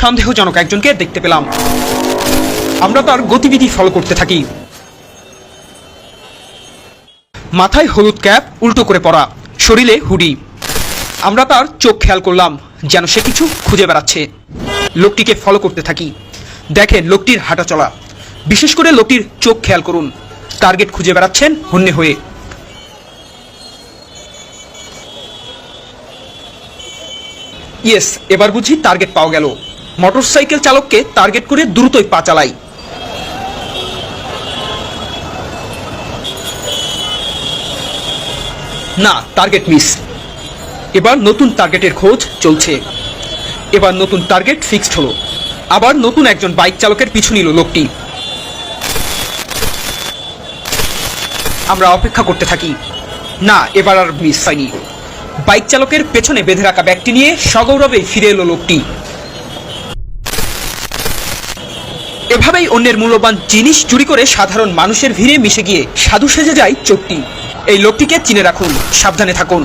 সন্দেহজনক একজনকে দেখতে পেলাম। আমরা তার গতিবিধি ফলো করতে থাকি। মাথায় হলুদ ক্যাপ, উল্টো করে পরা, শরীরে হুডি। আমরা তার চোখ খেয়াল করলাম, যেন সে কিছু খুঁজে বেড়াচ্ছে। লোকটিকে ফলো করতে থাকি। দেখেন লোকটির হাঁটা চলা। বিশেষ করে লোকটির চোখ খেয়াল করুন। টার্গেট খুঁজে বেড়াচ্ছেন হন্যে হয়ে। ইয়েস, এবার বুঝি টার্গেট পাওয়া গেল। মোটরসাইকেল চালককে টার্গেট করে দ্রুতই পা চালাই না, টার্গেট মিস। এবার নতুন টার্গেটের খোঁজ চলছে। এবার নতুন টার্গেট ফিক্সড হলো। আবার নতুন একজন বাইক চালকের পিছু নিল লোকটি। আমরা অপেক্ষা করতে থাকি। না, এবার আর মিস হয়নি। বাইক চালকের পেছনে বেঁধে রাখা ব্যাগটি নিয়ে সগৌরবে ফিরে এলো লোকটি। এভাবেই অন্যের মূল্যবান জিনিস চুরি করে সাধারণ মানুষের ভিড়ে মিশে গিয়ে সাধু সেজে যায় চোখটি। এই লোকটিকে চিনে রাখুন, সাবধানে থাকুন।